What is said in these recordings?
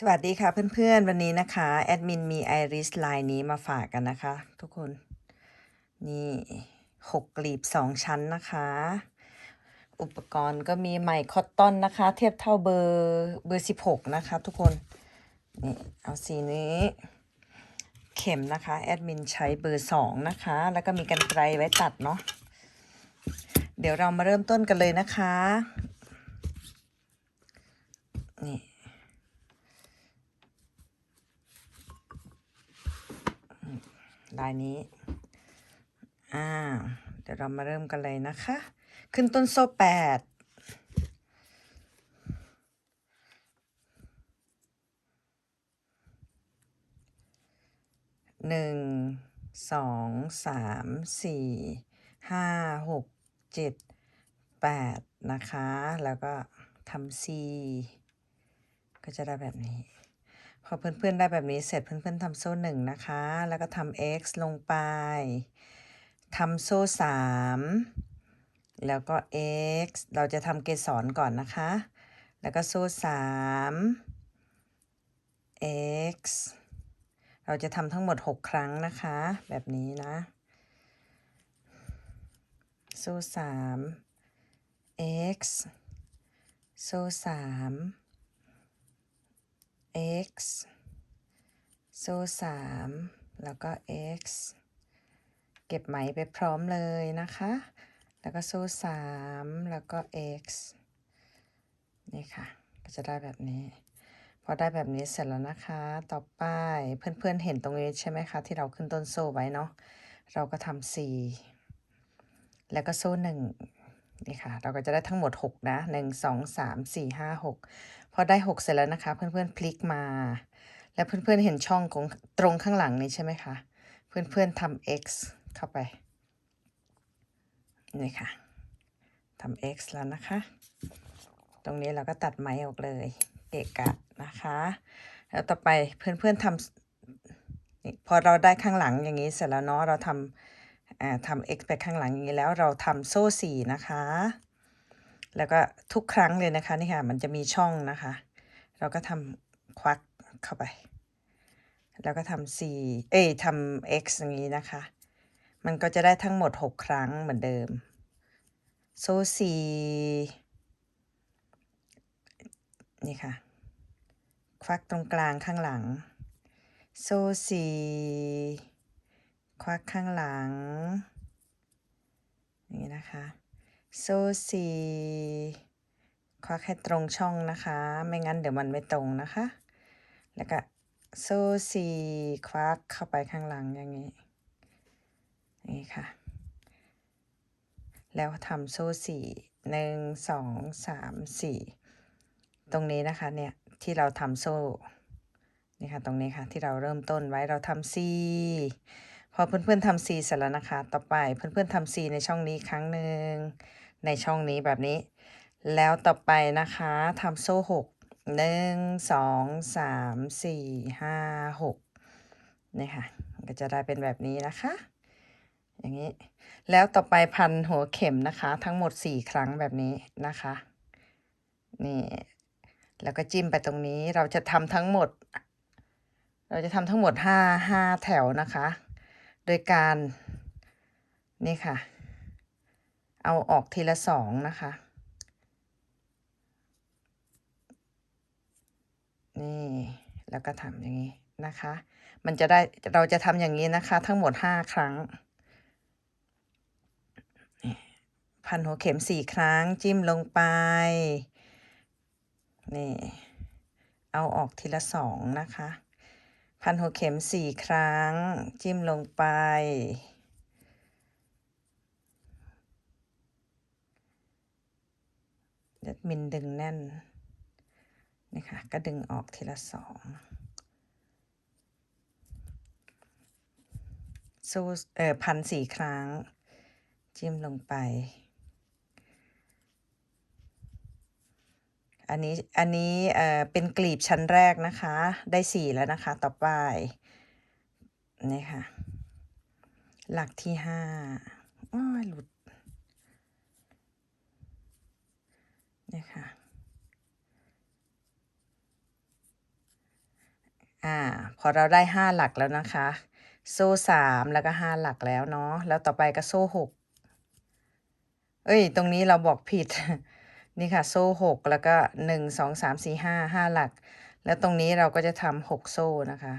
สวัสดีค่ะเพื่อนๆ วันนี้นะคะแอดมินมีไอริสลายนี้มาฝากกันนะคะ ทุกคน นี่หกกลีบสองชั้นนะคะ อุปกรณ์ก็มีไหมคอตตอนนะคะ เทียบเท่าเบอร์เบอร์สิบหกนะคะ ทุกคน นี่เอาสีนี้ เข็มนะคะแอดมินใช้เบอร์สองนะคะ แล้วก็มีกันไกลไว้ตัดเนาะเดี๋ยวเรามาเริ่มต้นกันเลยนะคะ ลายนี้ อ่า เดี๋ยวเรามาเริ่มกันเลยนะคะ ขึ้นต้นโซ่แปดหนึ่งสองสามสี่ห้าหกเจ็ดแปดนะคะ แล้วก็ทำ C ก็จะได้แบบนี้ พอเพื่อนๆได้แบบนี้เสร็จเพื่อนๆทำโซ่หนึ่งนะคะ แล้วก็ทำ x ลงไปทำโซ่สามแล้วก็ x เราจะทำเกสรก่อนนะคะ แล้วก็โซ่สาม x เราจะทำทั้งหมด 6 ครั้งนะคะ แบบนี้นะ โซ่สาม x โซ่สาม x โซ่สามแล้วก็ x เก็บไหมไปพร้อมเลยนะคะ แล้วก็โซ่สามแล้วก็ x นี่ค่ะ ก็จะได้แบบนี้ พอได้แบบนี้เสร็จแล้วนะคะ ต่อไปเพื่อนๆเห็นตรงนี้ใช่ไหมคะ ที่เราขึ้นต้นโซ่ไว้เนาะ เราก็ทำ C แล้วก็โซ่หนึ่งนี่ค่ะ เราก็จะได้ทั้งหมด 6 นะ 1 2 3 4 5 6 พอได้ 6 เสร็จแล้วนะคะ เพื่อนๆพลิกมา แล้วเพื่อนๆเห็นช่องของตรงข้างหลังนี้ใช่ไหมคะ เพื่อนๆทำ x เข้าไป นี่ค่ะทำ x แล้วนะคะ ตรงนี้เราก็ตัดไหมออกเลยเกะกะนะคะ แล้วต่อไปเพื่อนๆทำพอเราได้ข้างหลังอย่างนี้เสร็จแล้วเนาะเราทำทำ x ไปข้างหลังอย่างนี้แล้วเราทำโซ่สี่นะคะ แล้วก็ทุกครั้งเลยนะคะนี่ค่ะมันจะมีช่องนะคะ เราก็ทำควักเข้าไป แล้วก็ทำ c เอ้ยทำ x อย่างนี้นะคะ มันก็จะได้ทั้งหมด 6 ครั้งเหมือนเดิม โซ่สี่นี่ค่ะ ควักตรงกลางข้างหลัง โซ่สีควักข้างหลัง อย่างนี้นะคะ โซ่สี่ควักให้ตรงช่องนะคะ ไม่งั้นเดี๋ยวมันไม่ตรงนะคะ แล้วก็โซ่สี่ควักเข้าไปข้างหลังอย่างนี้นี่ค่ะ แล้วทำโซ่สี่หนึ่งสองสามสี่ตรงนี้นะคะเนี่ยที่เราทำโซ่นี่ค่ะตรงนี้ค่ะที่เราเริ่มต้นไว้เราทำ C พอเพื่อนๆทำ C เสร็จแล้วนะคะ ต่อไปเพื่อนๆทำ C ในช่องนี้ครั้งหนึ่ง ในช่องนี้แบบนี้ แล้วต่อไปนะคะทำโซ่หกหนึ่งสองสามสี่ห้าหกนี่ค่ะก็จะได้เป็นแบบนี้นะคะ อย่างนี้ แล้วต่อไปพันหัวเข็มนะคะ ทั้งหมดสี่ครั้งแบบนี้นะคะ นี่ แล้วก็จิ้มไปตรงนี้เราจะทำทั้งหมด เราจะทำทั้งหมดห้าห้าแถวนะคะ โดยการ นี่ค่ะ เอาออกทีละสองนะคะ นี่แล้วก็ทำอย่างนี้นะคะ มันจะได้เราจะทำอย่างนี้นะคะ ทั้งหมดห้าครั้งพันหัวเข็มสี่ครั้งจิ้มลงไป นี่ เอาออกทีละสองนะคะ พันหัวเข็มสี่ครั้ง จิ้มลงไป เด็ดมินดึงแน่นนี่ค่ะก็ดึงออกทีละสองสู้เออพันสี่ครั้ง จิ้มลงไป อันนี้อันนี้เออเป็นกลีบชั้นแรกนะคะ ได้สี่แล้วนะคะ ต่อไปนี่ค่ะ หลักที่ห้าอ้อหลุด นี่ค่ะอ่าพอเราได้ห้าหลักแล้วนะคะ โซ่สามแล้วก็ห้าหลักแล้วเนาะแล้วต่อไปก็โซ่หกเอ้ย ตรงนี้เราบอกผิด นี่ค่ะ โซ่หกแล้วก็หนึ่งสองสามสี่ห้าห้าหลัก แล้วตรงนี้เราก็จะทำหกโซ่นะคะ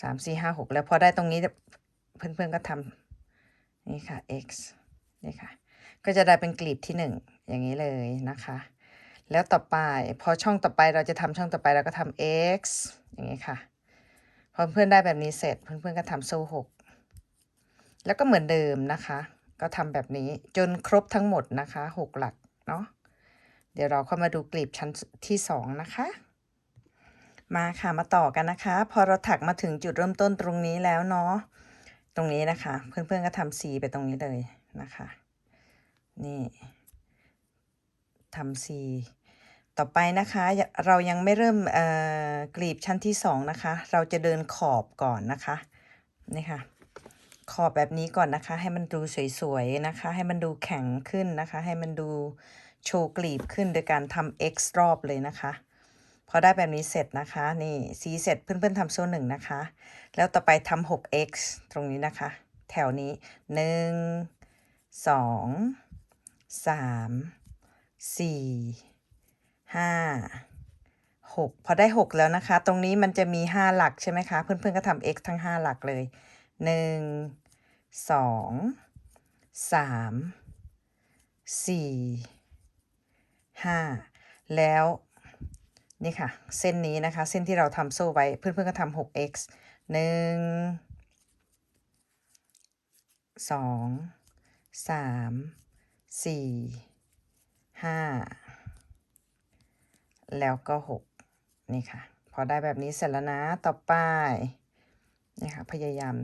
สามสี่ห้าหกแล้วพอได้ตรงนี้เพื่อนๆก็ทำนี่ค่ะ x นี่ค่ะ ก็จะได้เป็นกลีบที่หนึ่ง อย่างนี้เลยนะคะ แล้วต่อไปพอช่องต่อไปเราจะทำช่องต่อไปเราก็ทำ x อย่างนี้ค่ะพอเพื่อนได้แบบนี้เสร็จเพื่อนๆก็ทำโซ่หกแล้วก็เหมือนเดิมนะคะ ก็ทำแบบนี้จนครบทั้งหมดนะคะหกหลักเนาะเดี๋ยวเราเข้ามาดูกลีบชั้นที่สองนะคะมาค่ะมาต่อกันนะคะ พอเราถักมาถึงจุดเริ่มต้นตรงนี้แล้วเนาะตรงนี้นะคะ เพื่อนๆก็ทำสีไปตรงนี้เลยนะคะ นี่ ทำสีต่อไปนะคะเรายังไม่เริ่มกลีบชั้นที่สองนะคะ เราจะเดินขอบก่อนนะคะนี่ค่ะขอบแบบนี้ก่อนนะคะ ให้มันดูสวยๆนะคะ ให้มันดูแข็งขึ้นนะคะ ให้มันดูโชว์กลีบขึ้นโดยการทำ x รอบเลยนะคะพอได้แบบนี้เสร็จนะคะนี่สีเสร็จเพื่อนๆทำโซ่หนึ่งนะคะ แล้วต่อไปทำ 6x ตรงนี้นะคะ แถวนี้1 2 3 4 5 6พอได้6แล้วนะคะ ตรงนี้มันจะมี5หลักใช่ไหมคะ เพื่อนๆก็ทำ x ทั้ง5หลักเลย1 2 3 4 5แล้วนี่ค่ะ เส้นนี้นะคะ เส้นที่เราทำโซ่ไว้ เพื่อนๆก็ทำ 6x หนึ่งสองสามสี่ ห้าแล้วก็หกนี่ค่ะ พอได้แบบนี้เสร็จแล้วนะต่อไปนี่ค่ะพยายาม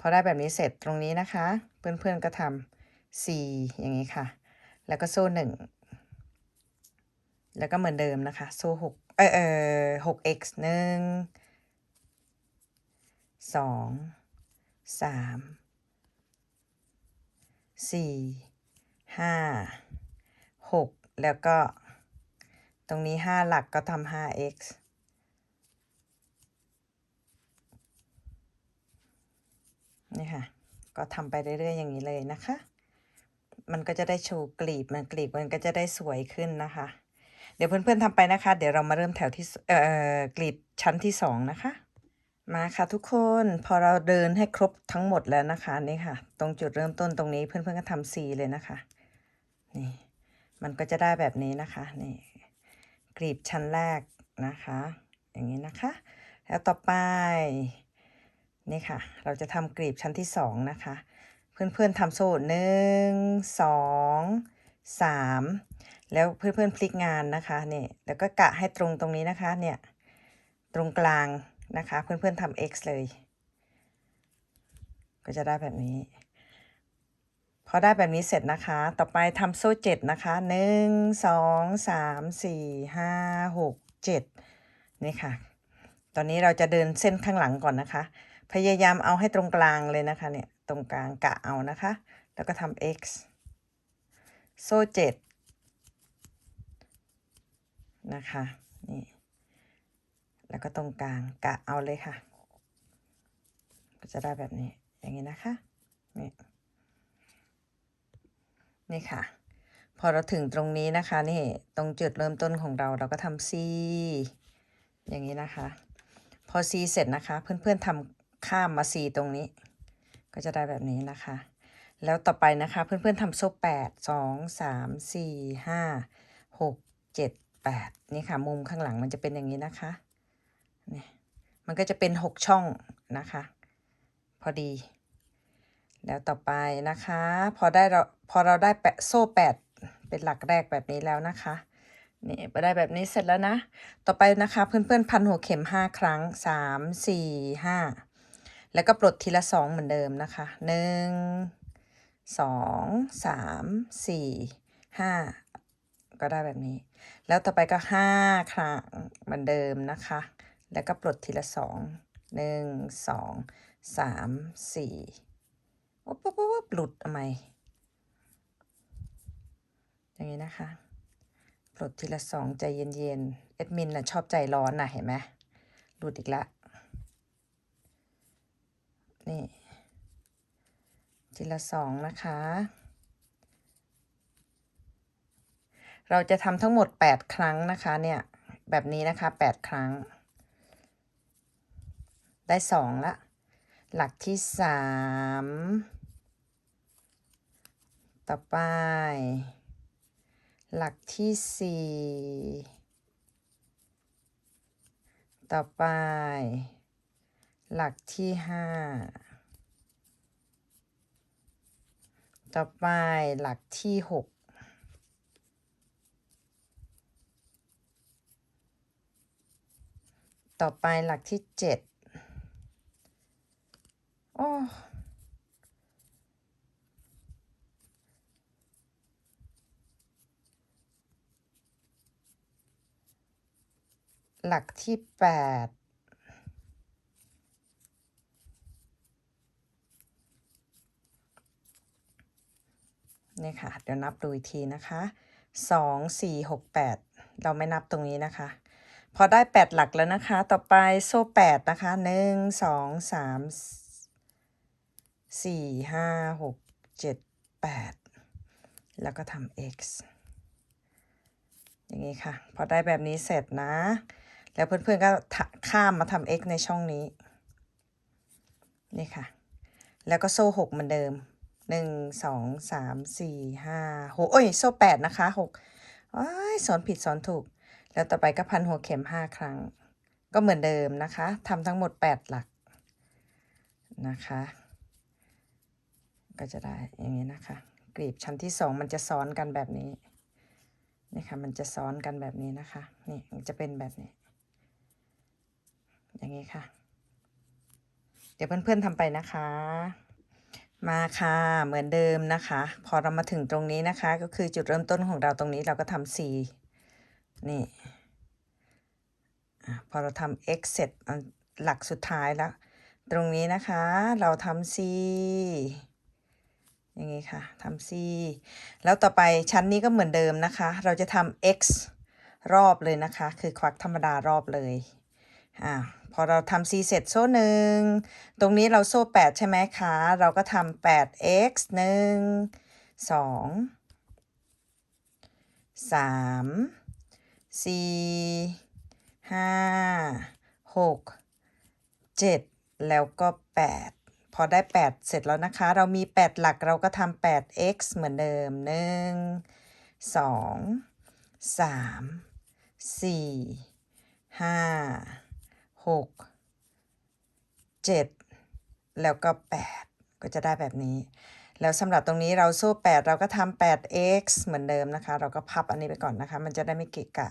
พอได้แบบนี้เสร็จตรงนี้นะคะ เพื่อนๆก็ทำสี่อย่างนี้ค่ะ แล้วก็โซ่หนึ่งแล้วก็เหมือนเดิมนะคะ โซ่หกเออเออหก x หนึ่งสองสามสี่ ห้าหกแล้วก็ ตรงนี้ห้าหลักก็ทำห้า x นี่ค่ะ ก็ทำไปเรื่อยๆอย่างนี้เลยนะคะ มันก็จะได้ชว์กลีบ มันกลีบมันก็จะได้สวยขึ้นนะคะ เดี๋ยวเพื่อนๆทำไปนะคะ เดี๋ยวเรามาเริ่มแถวที่เอ่อกลีบชั้นที่สองนะคะ มาค่ะทุกคนพอเราเดินให้ครบทั้งหมดแล้วนะคะนี่ค่ะ ตรงจุดเริ่มต้นตรงนี้เพื่อนๆก็ทำสีเลยนะคะ นี่มันก็จะได้แบบนี้นะคะนี่กลีบชั้นแรกนะคะ อย่างนี้นะคะ แล้วต่อไปนี่ค่ะ เราจะทำกลีบชั้นที่สองนะคะ เพื่อนๆทำโซ่หนึ่งสองสามแล้วเพื่อนๆพลิกงานนะคะนี่แล้วก็กะให้ตรงตรงนี้นะคะเนี่ยตรงกลางนะคะ เพื่อนๆทำ x เลย ก็จะได้แบบนี้ พอได้แบบนี้เสร็จนะคะ ต่อไปทำโซ่เจ็ดนะคะหนึ่งสองสามสี่ห้าหกเจ็ดนี่ค่ะ ตอนนี้เราจะเดินเส้นข้างหลังก่อนนะคะ พยายามเอาให้ตรงกลางเลยนะคะเนี่ยตรงกลางกะเอานะคะ แล้วก็ทำ x โซ่เจ็ดนะคะนี่แล้วก็ตรงกลางกะเอาเลยค่ะ ก็จะได้แบบนี้อย่างนี้นะคะนี่ นี่ค่ะ พอเราถึงตรงนี้นะคะนี่ตรงจุดเริ่มต้นของเราเราก็ทำ C อย่างนี้นะคะ พอ C เสร็จนะคะ เพื่อนๆทำข้ามมา C ตรงนี้ ก็จะได้แบบนี้นะคะ แล้วต่อไปนะคะเพื่อนๆทำโซ่แปดสองสามสี่ห้าหกเจ็ดแปดนี่ค่ะ มุมข้างหลังมันจะเป็นอย่างนี้นะคะนี่มันก็จะเป็นหกช่องนะคะ พอดี แล้วต่อไปนะคะ พอได้เราพอเราได้แปะโซ่แปดเป็นหลักแรกแบบนี้แล้วนะคะนี่พอได้แบบนี้เสร็จแล้วนะ ต่อไปนะคะเพื่อนๆพันหัวเข็มห้าครั้งสามสี่ห้าแล้วก็ปลดทีละสองเหมือนเดิมนะคะหนึ่งสองสามสี่ห้าก็ได้แบบนี้ แล้วต่อไปก็ห้าครั้งเหมือนเดิมนะคะ แล้วก็ปลดทีละสองหนึ่งสองสามสี่ ปุ๊บปุ๊บปุ๊บหลุดทำไมอย่างนี้นะคะปลดทีละสองใจเย็นๆแอดมินน่ะชอบใจร้อนน่ะเห็นไหมหลุดอีกละนี่ทีละสองนะคะ เราจะทำทั้งหมด 8 ครั้งนะคะเนี่ยแบบนี้นะคะ 8 ครั้ง ได้ 2 ละ หลักที่ 3 ต่อไป หลักที่4ต่อไป หลักที่5ต่อไปหลักที่6ต่อไปหลักที่7โอ้ หลักที่แปดนี่ค่ะ เดี๋ยวนับดูอีกทีนะคะสองสี่หกแปดเราไม่นับตรงนี้นะคะ พอได้แปดหลักแล้วนะคะ ต่อไปโซ่แปดนะคะหนึ่งสองสามสี่ห้าหกเจ็ดแปดแล้วก็ทำ x อย่างนี้ค่ะ พอได้แบบนี้เสร็จนะ แล้วเพื่อนๆก็ข้ามมาทำ x ในช่องนี้ นี่ค่ะ แล้วก็โซ่หกเหมือนเดิมหนึ่งสองสามสี่ห้าหกโอ้ยโซ่แปดนะคะหกอ้ยสอนผิดสอนถูก แล้วต่อไปก็พันหัวเข็มห้าครั้ง ก็เหมือนเดิมนะคะทำทั้งหมดแปดหลักนะคะ ก็จะได้อย่างนี้นะคะกรีบชั้นที่สองมันจะซ้อนกันแบบนี้นี่ค่ะมันจะซ้อนกันแบบนี้นะคะ นี่จะเป็นแบบนี้ อย่างนี้ค่ะ เดี๋ยวเพื่อนๆทำไปนะคะ มาค่ะเหมือนเดิมนะคะ พอเรามาถึงตรงนี้นะคะ ก็คือจุดเริ่มต้นของเราตรงนี้เราก็ทำ c นี่พอเราทำ x เสร็จหลักสุดท้ายแล้ว ตรงนี้นะคะเราทำ c อย่างนี้ค่ะทำ c แล้วต่อไปชั้นนี้ก็เหมือนเดิมนะคะ เราจะทำ x รอบเลยนะคะ คือควักธรรมดารอบเลย อ่าพอเราทำ c เสร็จโซ่หนึ่งตรงนี้เราโซ่ 8 ใช่ไหมคะ เราก็ทำ 8x หนึ่งสองสามสี่ห้าหกเจ็ดแล้วก็ 8 พอได้ 8 เสร็จแล้วนะคะ เรามี 8 หลักเราก็ทำ 8x เหมือนเดิม 1 2 3 4 5 6 7แล้วก็8ก็จะได้แบบนี้ แล้วสำหรับตรงนี้เราโซ่8เราก็ทำ 8x เหมือนเดิมนะคะ เราก็พับอันนี้ไปก่อนนะคะ มันจะได้ไม่เกะกะ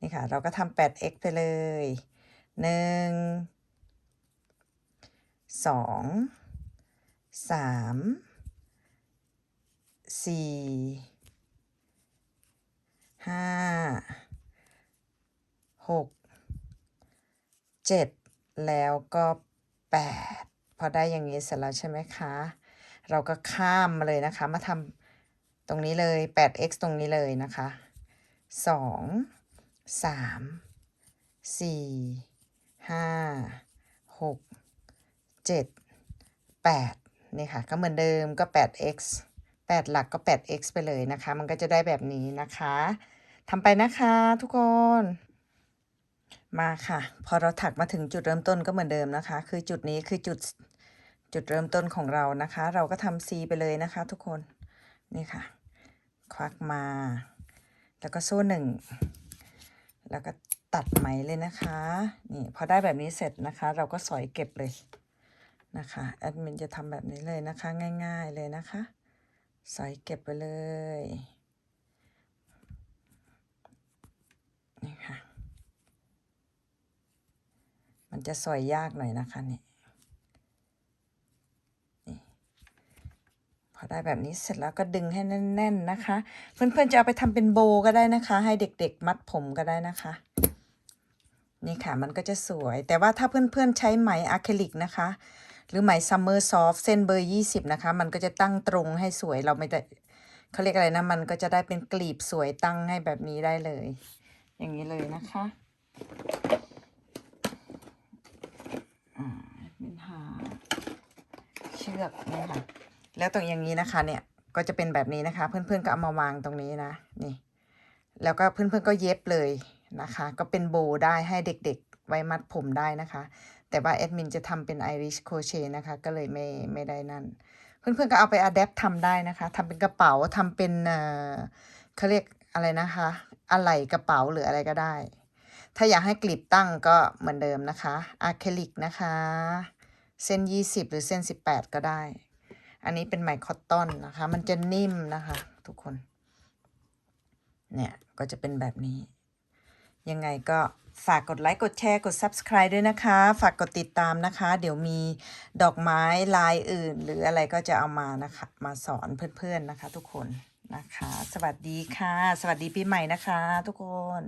นี่ค่ะ เราก็ทำ 8x ไปเลย1สองสามสี่ห้าหก เจ็ดแล้วก็แปดพอได้อย่างนี้เสร็จแล้วใช่ไหมคะ เราก็ข้ามมาเลยนะคะ มาทำตรงนี้เลย 8x ตรงนี้เลยนะคะสองสามสี่ห้าหกเจ็ดแปดนี่ค่ะ ก็เหมือนเดิมก็ 8x 8 หลักก็ 8x ไปเลยนะคะ มันก็จะได้แบบนี้นะคะทำไปนะคะทุกคน มาค่ะ พอเราถักมาถึงจุดเริ่มต้นก็เหมือนเดิมนะคะ คือจุดนี้คือจุดจุดเริ่มต้นของเรานะคะ เราก็ทำ C ไปเลยนะคะ ทุกคนนี่ค่ะ ควักมา แล้วก็โซ่หนึ่งแล้วก็ตัดไหมเลยนะคะนี่พอได้แบบนี้เสร็จนะคะ เราก็สอยเก็บเลยนะคะแอดมินจะทำแบบนี้เลยนะคะ ง่าย ๆเลยนะคะ สอยเก็บไปเลยนี่ค่ะ มัน จะสอยยากหน่อยนะคะนี่นี่พอได้แบบนี้เสร็จแล้วก็ดึงให้แน่น ๆนะคะ เพื่อนๆจะเอาไปทำเป็นโบก็ได้นะคะ ให้เด็กๆมัดผมก็ได้นะคะ นี่ค่ะมันก็จะสวย แต่ว่าถ้าเพื่อนๆใช้ไหมอะคริลิกนะคะ หรือไหมซัมเมอร์ซอฟเส้นเบอร์20นะคะ มันก็จะตั้งตรงให้สวยเราไม่ได้เขาเรียกอะไรนะ มันก็จะได้เป็นกลีบสวยตั้งให้แบบนี้ได้เลย อย่างนี้เลยนะคะอ่าเป็นหาเชือกนี่ค่ะ แล้วตรงอย่างนี้นะคะ เนี่ยก็จะเป็นแบบนี้นะคะ เพื่อนๆก็เอามาวางตรงนี้นะนี่ แล้วก็เพื่อนๆก็เย็บเลยนะคะ ก็เป็นโบได้ให้เด็กๆ ไว้มัดผมได้นะคะ แต่ว่าแอดมินจะทำเป็นไอริชโคเชนะคะ ก็เลยไม่ไม่ได้นั่น เพื่อนๆก็เอาไปอัดแอปทำได้นะคะทำเป็นกระเป๋าทำเป็นเอ่อเขาเรียกอะไรนะคะอะไหล่กระเป๋าหรืออะไรก็ได้ ถ้าอยากให้กลีบตั้งก็เหมือนเดิมนะคะอะคริลิกนะคะ เส้น 20 หรือเส้น 18 ก็ได้ อันนี้เป็นไหมคอตตอนนะคะ มันจะนิ่มนะคะ ทุกคน เนี่ย ก็จะเป็นแบบนี้ ยังไงก็ฝากกดไลค์ กดแชร์ กด Subscribe ด้วยนะคะ ฝากกดติดตามนะคะ เดี๋ยวมีดอกไม้ลายอื่น หรืออะไรก็จะเอามานะคะ มาสอนเพื่อนๆนะคะ ทุกคนนะคะ สวัสดีค่ะ สวัสดีปีใหม่นะคะ ทุกคน